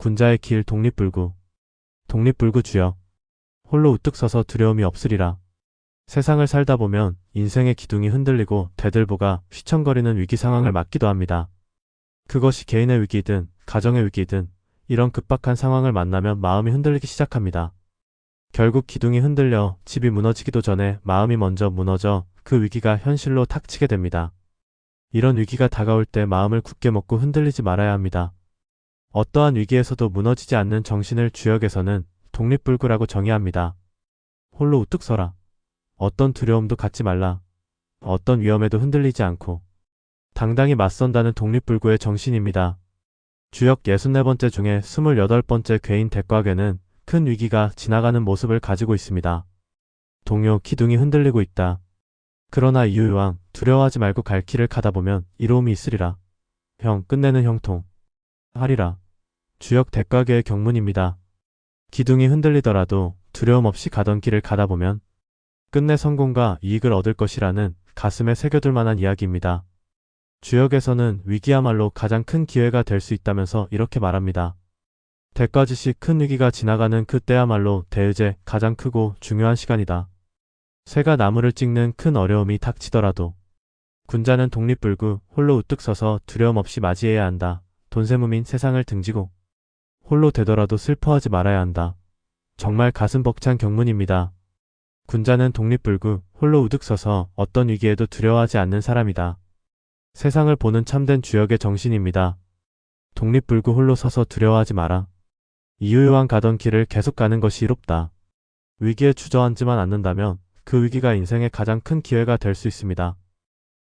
군자의 길 독립불구. 독립불구 주여. 홀로 우뚝 서서 두려움이 없으리라. 세상을 살다 보면 인생의 기둥이 흔들리고 대들보가 휘청거리는 위기 상황을 맞기도 합니다. 그것이 개인의 위기든 가정의 위기든 이런 급박한 상황을 만나면 마음이 흔들리기 시작합니다. 결국 기둥이 흔들려 집이 무너지기도 전에 마음이 먼저 무너져 그 위기가 현실로 탁치게 됩니다. 이런 위기가 다가올 때 마음을 굳게 먹고 흔들리지 말아야 합니다. 어떠한 위기에서도 무너지지 않는 정신을 주역에서는 독립불구라고 정의합니다. 홀로 우뚝 서라. 어떤 두려움도 갖지 말라. 어떤 위험에도 흔들리지 않고 당당히 맞선다는 독립불구의 정신입니다. 주역 64번째 중에 28번째 괴인 대과괴는 큰 위기가 지나가는 모습을 가지고 있습니다. 동요 기둥이 흔들리고 있다. 그러나 이유왕 두려워하지 말고 갈 길을 가다 보면 이로움이 있으리라. 형 끝내는 형통. 하리라. 주역 대과계의 경문입니다. 기둥이 흔들리더라도 두려움 없이 가던 길을 가다 보면 끝내 성공과 이익을 얻을 것이라는 가슴에 새겨둘 만한 이야기입니다. 주역에서는 위기야말로 가장 큰 기회가 될 수 있다면서 이렇게 말합니다. 대가지시 큰 위기가 지나가는 그때야말로 대의제 가장 크고 중요한 시간이다. 새가 나무를 찍는 큰 어려움이 닥치더라도 군자는 독립불구 홀로 우뚝 서서 두려움 없이 맞이해야 한다. 돈세무민 세상을 등지고 홀로 되더라도 슬퍼하지 말아야 한다. 정말 가슴 벅찬 경문입니다. 군자는 독립불구 홀로 우뚝 서서 어떤 위기에도 두려워하지 않는 사람이다. 세상을 보는 참된 주역의 정신입니다. 독립불구 홀로 서서 두려워하지 마라. 이유요한 가던 길을 계속 가는 것이 이롭다. 위기에 주저앉지만 않는다면 그 위기가 인생의 가장 큰 기회가 될 수 있습니다.